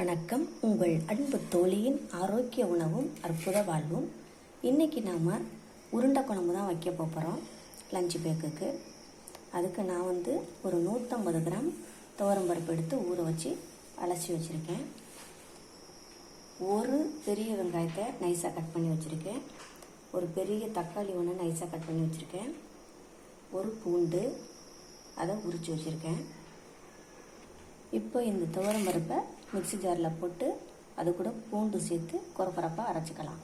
வணக்கம். உங்கள் அன்பு தோழியின் ஆரோக்கிய உணவும் அற்புத வாழ்வும். இன்றைக்கி நாம் உருண்டை குழம்பு தான் வைக்க போகிறோம் லஞ்சு பேக்குக்கு அதுக்கு நான் வந்து ஒரு நூற்றம்பது கிராம் துவரம் பருப்பு எடுத்து ஊற வச்சு அலசி வச்சுருக்கேன். ஒரு பெரிய வெங்காயத்தை நைஸாக கட் பண்ணி வச்சுருக்கேன். ஒரு பெரிய தக்காளி ஒன்று நைஸாக கட் பண்ணி வச்சுருக்கேன். ஒரு பூண்டு அதை உரித்து வச்சுருக்கேன். இப்போ இந்த துவரம் மிக்சி மிக்ஸி ஜாரில் போட்டு அது கூட பூண்டு சேர்த்து குறக்குறப்பாக அரைச்சிக்கலாம்.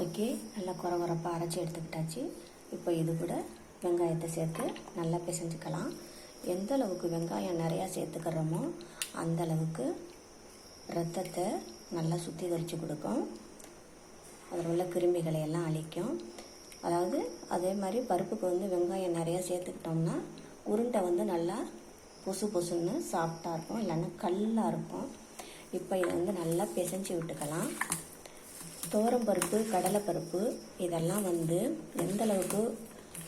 ஓகே நல்லா குறகுறப்பாக அரைச்சி எடுத்துக்கிட்டாச்சு. இப்போ இது கூட வெங்காயத்தை சேர்த்து நல்லா பிசைஞ்சுக்கலாம். எந்த அளவுக்கு வெங்காயம் நிறையா சேர்த்துக்கிறோமோ அந்த அளவுக்கு ரத்தத்தை நல்லா சுத்திகரித்து கொடுக்கும். அதில் உள்ள கிருமிகளை எல்லாம் அழிக்கும். அதாவது அதே மாதிரி பருப்புக்கு வந்து வெங்காயம் நிறையா சேர்த்துக்கிட்டோம்னா உருண்டை வந்து நல்லா பொசு பொசுன்னு சாஃப்டாக இருக்கும் இல்லைன்னா கல்லாக இருக்கும். இப்போ இதை வந்து நல்லா பிசைஞ்சு விட்டுக்கலாம். துவரம் பருப்பு கடலைப்பருப்பு இதெல்லாம் வந்து எந்த அளவுக்கு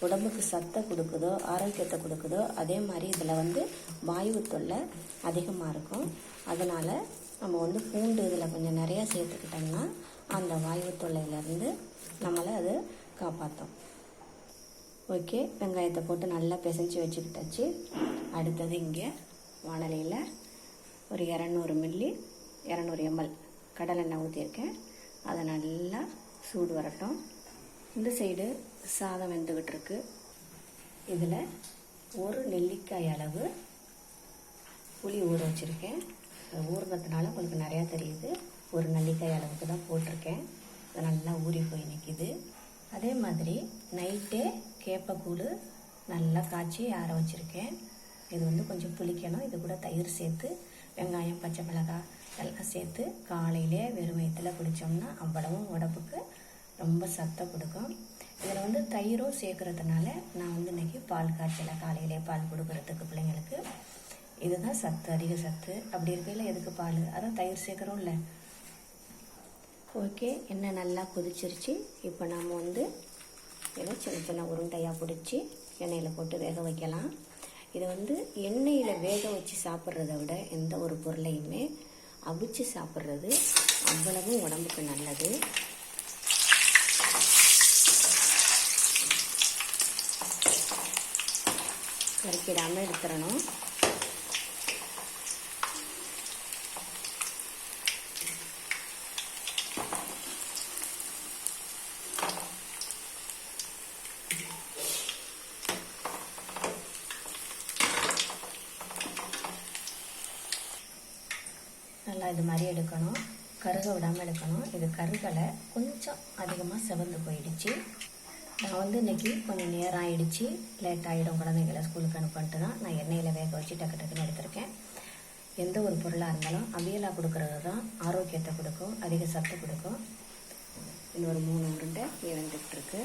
உடம்புக்கு சத்தை கொடுக்குதோ ஆரோக்கியத்தை கொடுக்குதோ அதே மாதிரி இதில் வந்து வாயு தொல்லை அதிகமாக இருக்கும். அதனால் நம்ம வந்து பூண்டு இதில் கொஞ்சம் நிறையா சேர்த்துக்கிட்டோம்னா அந்த வாயு தொல்லையிலேருந்து நம்மளை அது காப்பாற்றும். ஓகே வெங்காயத்தை போட்டு நல்லா பிசைஞ்சு வச்சுக்கிட்டாச்சு. அடுத்தது இங்கே வானலியில் ஒரு இரநூறு மில்லி இரநூறு எம்எல் கடலெண்ணெய் ஊற்றியிருக்கேன். அதை நல்லா சூடு வரட்டும். இந்த சைடு சாதம் வெந்துக்கிட்டு இருக்கு. இதில் ஒரு நெல்லிக்காய் அளவு புளி ஊற வச்சுருக்கேன். ஊறுனதுனால உங்களுக்கு நிறையா தெரியுது. ஒரு நெல்லிக்காய் அளவுக்கு தான் போட்டிருக்கேன். அது நல்லா ஊறி போய் நிற்கிது அதே மாதிரி நைட்டே கேப்பக்கூழ் நல்லா காய்ச்சி ஆற வச்சுருக்கேன். இது வந்து கொஞ்சம் புளிக்கணும். இது கூட தயிர் சேர்த்து வெங்காயம் பச்சை மிளகாய் எல்லாம் சேர்த்து காலையிலே வெறும் வயிற்றுல குடித்தோம்னா அவ்வளவும் உடம்புக்கு ரொம்ப சத்தம் கொடுக்கும். இதில் வந்து தயிரும் சேர்க்கறதுனால நான் வந்து இன்றைக்கி பால் காய்ச்சலை காலையிலே பால் கொடுக்கறதுக்கு பிள்ளைங்களுக்கு இதுதான் சத்து அதிக சத்து. அப்படி இருக்கையில் எதுக்கு பால்? அதான் தயிர் சேர்க்குறோம்ல. ஓகே எண்ணெய் நல்லா கொதிச்சிருச்சு. இப்போ நாம் வந்து இதை சின்ன சின்ன உருண்டையாக பிடிச்சி எண்ணெயில் போட்டு வேக வைக்கலாம். இது வந்து எண்ணெயில் வேக வச்சு சாப்பிட்றத விட எந்த ஒரு பொருளையுமே அவிச்சு சாப்பிட்றது அவ்வளவும் உடம்புக்கு நல்லது. கறிக்கிடாமல் எடுத்துடணும். நல்லா இது மாதிரி எடுக்கணும். கருக விடாமல் எடுக்கணும். இது கருகலை கொஞ்சம் அதிகமாக செவந்து போயிடுச்சு. நான் வந்து இன்றைக்கி கொஞ்சம் நேரம் ஆகிடுச்சு லேட் ஆகிடும் குழந்தைங்களை ஸ்கூலுக்கு அனுப்பிட்டு தான் நான் எண்ணெயில் வேக வச்சு டக்கு டக்குன்னு எடுத்திருக்கேன். எந்த ஒரு பொருளாக இருந்தாலும் அவியலாக கொடுக்குறது தான் ஆரோக்கியத்தை கொடுக்கும் அதிக சத்து கொடுக்கும். இன்னொரு மூணு உருண்டை இழந்துட்டு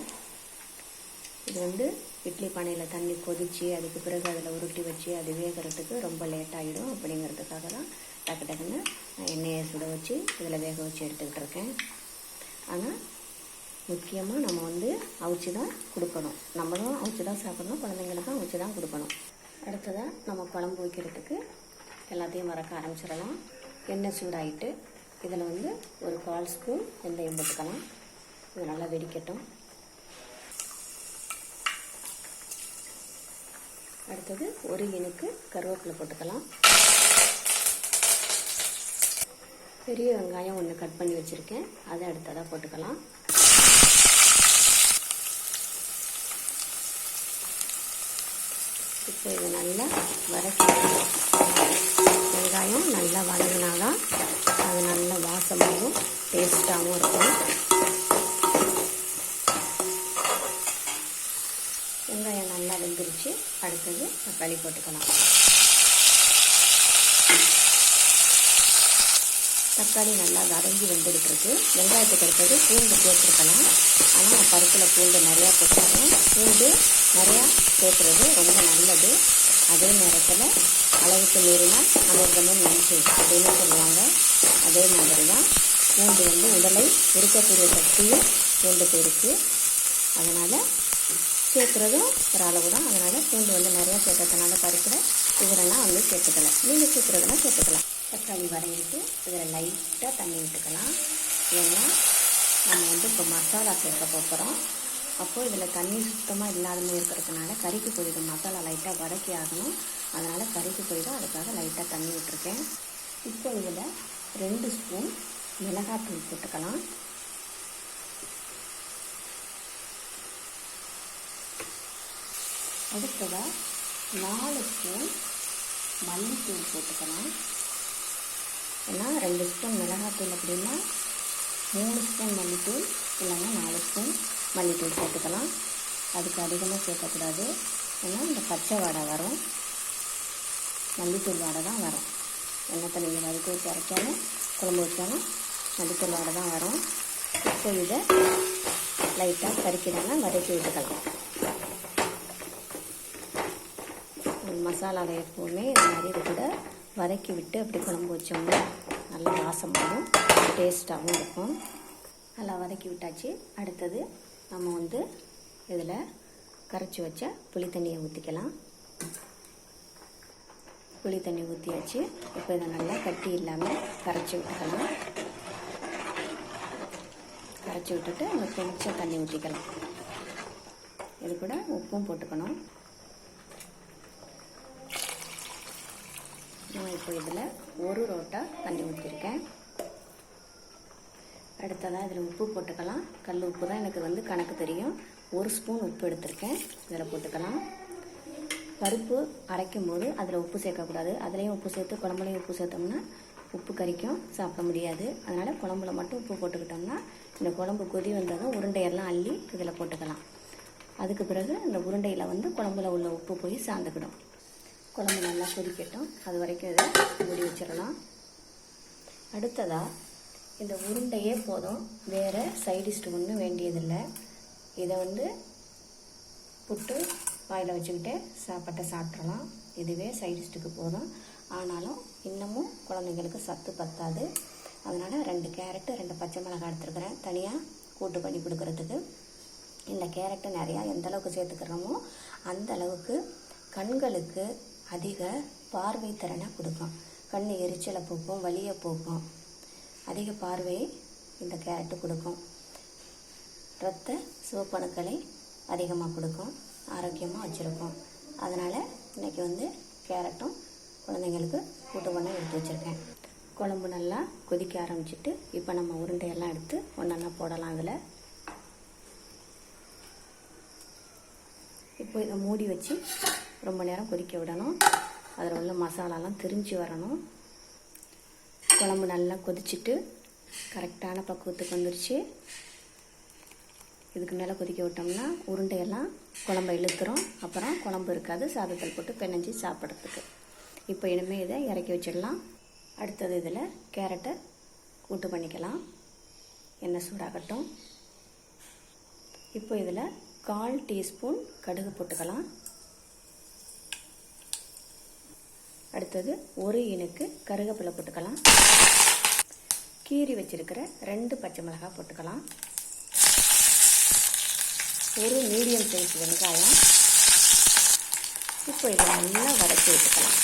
இது வந்து இட்லி பானையில் தண்ணி கொதித்து அதுக்கு பிறகு அதில் உருட்டி வச்சு அது வேகிறதுக்கு ரொம்ப லேட் ஆகிடும் அப்படிங்கிறதுக்காக தான் டக்கு டக்குன்னு நான் எண்ணெயை சுட வச்சு இதில் வேக வச்சு எடுத்துக்கிட்டு இருக்கேன். ஆனால் முக்கியமாக நம்ம வந்து அவிச்சு தான் கொடுக்கணும். நம்மளும் அவிச்சு தான் சாப்பிடணும் குழந்தைங்களுக்கும் அவிச்சு தான் கொடுக்கணும். அடுத்ததாக நம்ம குழம்பு வைக்கிறதுக்கு எல்லாத்தையும் மறக்க ஆரம்பிச்சிடலாம். எண்ணெய் சூடாகிட்டு இதில் வந்து ஒரு கால் ஸ்பூன் வெந்தயம் போட்டுக்கலாம். இது நல்லா வெடிக்கட்டும். அடுத்தது ஒரு இனுக்கு கருவேப்பிலை போட்டுக்கலாம். பெரிய வெங்காயம் ஒன்று கட் பண்ணி வச்சுருக்கேன். அதை அடுத்ததாக போட்டுக்கலாம். இப்போ இது நல்லா வதக்கி வெங்காயம் நல்லா வதங்கினாதான் அது நல்ல வாசமாகவும் டேஸ்ட்டாகவும் இருக்கும். வெங்காயம் நல்லா வெந்துருச்சு. அடுத்தது தக்காளி போட்டுக்கலாம். தக்காளி நல்லா வதங்கி வெந்துகிட்டு இருக்கு வெங்காயத்துக்கு அடுத்தது பூண்டு சேர்த்துருக்கலாம். ஆனால் நான் பருப்பில் பூண்டு நிறையா போட்டுருக்கேன். பூண்டு நிறையா சேர்த்துறது ரொம்ப நல்லது. அதே நேரத்தில் அளவுக்கு மீறினால் அமிர்தமும் நன்றி அப்படின்னு சொல்லுவாங்க. அதே மாதிரி தான் பூண்டு வந்து உடலை இருக்கக்கூடிய சக்தியும் பூண்டுக்கு இருக்குது அதனால் சேர்க்குறதும் ஒரு அளவு தான். அதனால் பூண்டு வந்து நிறையா சேர்க்கறதுனால பருப்பில் இதெல்லாம் வந்து சேர்த்துக்கல நீங்கள் சேர்க்குறதுனா சேர்த்துக்கலாம். தக்காளி வதங்கிட்டு இதில் லைட்டாக தண்ணி விட்டுக்கலாம். ஏன்னா நம்ம வந்து இப்போ மசாலா சேர்க்க போகிறோம். அப்போது இதில் தண்ணி சுத்தமாக இல்லாதமே இருக்கிறதுனால கறிக்கு போயிடும். மசாலா லைட்டாக வதக்கி ஆகணும். அதனால் கறிக்கு போயிடும். அதுக்காக லைட்டாக தண்ணி விட்டுருக்கேன். இப்போ இதில் ரெண்டு ஸ்பூன் மிளகாத்தூள் போட்டுக்கலாம். அடுத்ததாக நாலு ஸ்பூன் மல்லித்தூள் போட்டுக்கலாம். ஏன்னா ரெண்டு ஸ்பூன் மிளகாத்தூள் அப்படின்னா மூணு ஸ்பூன் மல்லித்தூள் இல்லைன்னா நாலு ஸ்பூன் மல்லித்தூள் சேர்த்துக்கலாம். அதுக்கு அதிகமாக சேர்க்கக்கூடாது. ஏன்னா இந்த பச்சை வாடை வரும். மல்லித்தூள் வாடை தான் வரும். எண்ணெய் நீங்கள் வதக்கி வச்சு அரைச்சாலும் குழம்பு வச்சாலும் மல்லித்தூள் வாடை தான் வரும். இப்போ இதை லைட்டாக கறிக்கிறாங்க வதக்கி விட்டுக்கலாம். மசாலாவை எப்போவுமே இது மாதிரி இது கூட வதக்கி விட்டு அப்படி குழம்பு வச்சோம்னா நல்லா வாசமாகவும் டேஸ்ட்டாகவும் இருக்கும். நல்லா வதக்கி விட்டாச்சு. அடுத்தது நம்ம வந்து இதில் கரைச்சி வச்ச புளி தண்ணியை ஊற்றிக்கலாம் புளி தண்ணி ஊற்றியாச்சு இப்போ இதை நல்லா கட்டி இல்லாமல் கரைச்சி விட்டுக்கலாம். கரைச்சி விட்டுட்டு அந்த கொஞ்சம் தண்ணி ஊற்றிக்கலாம் இது கூட உப்பும் போட்டுக்கணும் நான் இப்போ இதில் ஒரு ரோட்டா தண்ணி ஊற்றிருக்கேன் அடுத்ததாக இதில் உப்பு போட்டுக்கலாம். கல் உப்பு தான் எனக்கு வந்து கணக்கு தெரியும். ஒரு ஸ்பூன் உப்பு எடுத்திருக்கேன். இதில் போட்டுக்கலாம். பருப்பு அரைக்கும் போது அதில் உப்பு சேர்க்கக்கூடாது. அதுலேயும் உப்பு சேர்த்து குழம்புலையும் உப்பு சேர்த்தோம்னா உப்பு கறிக்கும் சாப்பிட முடியாது. அதனால் குழம்புல மட்டும் உப்பு போட்டுக்கிட்டோம்னா இந்த குழம்பு கொதி வந்ததும் உருண்டையெல்லாம் அள்ளி இதில் போட்டுக்கலாம். அதுக்கு பிறகு இந்த உருண்டையில் வந்து குழம்புல உள்ள உப்பு போய் சார்ந்துக்கிடும் குழம்பு நல்லா கொதிக்கட்டும். அது வரைக்கும் இதை மூடி வச்சிடலாம். அடுத்ததாக இந்த உருண்டையே போதும். வேறு சைடிஸ்ட் ஒன்றும் வேண்டியதில்லை. இதை வந்து புட்டு வாயில் வச்சுக்கிட்டு சாப்பாட்டை சாப்பிட்றலாம் இதுவே சைடிஸ்ட்டுக்கு போதும். ஆனாலும் இன்னமும் குழந்தைங்களுக்கு சத்து பத்தாது. அதனால் ரெண்டு கேரட்டு ரெண்டு பச்சை மிளகாய் எடுத்துருக்குறேன். தனியாக கூட்டு பண்ணி கொடுக்கறதுக்கு. இந்த கேரட்டு நிறையா எந்த அளவுக்கு சேர்த்துக்கிறோமோ அந்த அளவுக்கு கண்களுக்கு அதிக பார்வை திறனை கொடுக்கும். கண் எரிச்சலை போக்கும் வலியை போக்கும். அதிக பார்வையை இந்த கேரட்டு கொடுக்கும். இரத்த சிவப்பணுக்களை அதிகமாக கொடுக்கும். ஆரோக்கியமாக வச்சுருக்கோம். அதனால் இன்றைக்கி வந்து கேரட்டும் குழந்தைங்களுக்கு கூட்டு பண்ண எடுத்து வச்சுருக்கேன். குழம்பு நல்லா கொதிக்க ஆரம்பிச்சிட்டு இப்போ நம்ம உருண்டையெல்லாம் எடுத்து ஒன்றா போடலாம் அதில். இப்போ இதை மூடி வச்சு ரொம்ப நேரம் கொதிக்க விடணும். அதில் உள்ள மசாலாலாம் திரிஞ்சு வரணும். குழம்பு நல்லா கொதிச்சுட்டு கரெக்டான பக்குவத்துக்கு வந்துருச்சு. இதுக்கு மேலே கொதிக்க விட்டோம்னா உருண்டையெல்லாம் குழம்ப இழுத்துரும். அப்புறம் குழம்பு இருக்காது. சாதத்தில் போட்டு பிணைஞ்சி சாப்பிட்றதுக்கு. இப்போ இனிமேல் இதை இறக்கி வச்சிடலாம். அடுத்தது இதில் கேரட்டை கூட்டு பண்ணிக்கலாம். எண்ணெய் சூடாகட்டும். இப்போ இதில் கால் டீஸ்பூன் கடுகு போட்டுக்கலாம். அடுத்தது ஒரு இனுக்கு கருவேப்பிலை போட்டுக்கலாம். கீரி வச்சிருக்கிற ரெண்டு பச்சை மிளகாய் போட்டுக்கலாம். ஒரு மீடியம் சைஸ் வெங்காயம். இப்போ இதை நல்லா வதக்கி விட்டுக்கலாம்.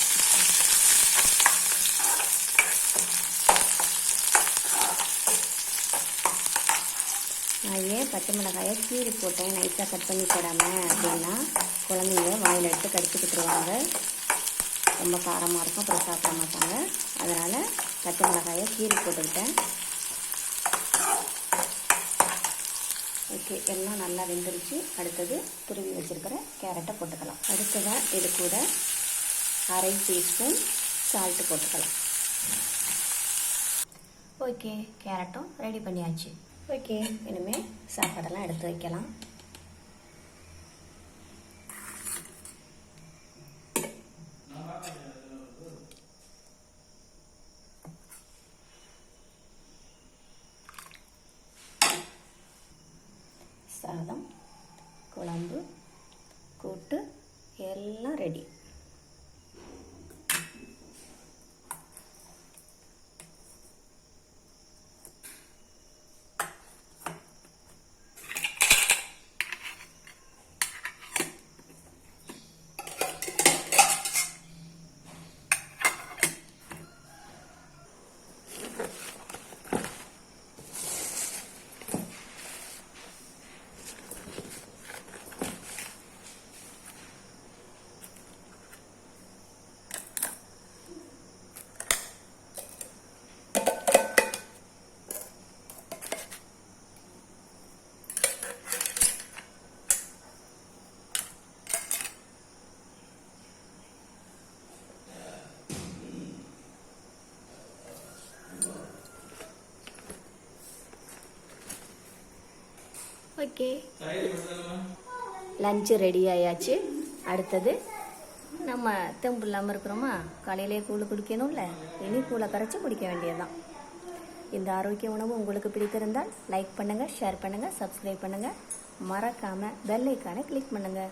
நான் ஏன் பச்சை மிளகாயை கீரி போட்டேன்? நைஸாக கட் பண்ணி போடாமல் அப்படின்னா குழந்தைங்க வாயில் எடுத்து கடிச்சுக்கிட்டுருவாங்க. ரொம்ப காரமாக இருக்கும். அப்புறம் சாப்பிட மாட்டாங்க. அதனால் பச்சை மிளகாயை கீரி போட்டுக்கிட்டேன். ஓகே எல்லாம் நல்லா வெந்துருச்சு. அடுத்தது துருவி வச்சுருக்கிற கேரட்டை போட்டுக்கலாம். அடுத்ததாக இது கூட அரை டீஸ்பூன் சால்ட்டு போட்டுக்கலாம். ஓகே கேரட்டும் ரெடி பண்ணியாச்சு. ஓகே. இனிமேல் சாப்பாடெல்லாம் எடுத்து வைக்கலாம் சாதம் குழம்பு கூட்டு எல்லாம் ரெடி ஓகே லஞ்சு ரெடி ஆயாச்சு. அடுத்தது நம்ம தெம்பு இல்லாமல் இருக்கிறோமா? காலையிலே கூழ் குடிக்கணும்ல? இனி கூழை கரைச்சி குடிக்க வேண்டியதுதான். இந்த ஆரோக்கிய உணவு உங்களுக்கு பிடித்திருந்தால் லைக் பண்ணுங்கள் ஷேர் பண்ணுங்கள் சப்ஸ்கிரைப் பண்ணுங்கள் மறக்காமல் பெல் ஐக்கானை கிளிக் பண்ணுங்கள்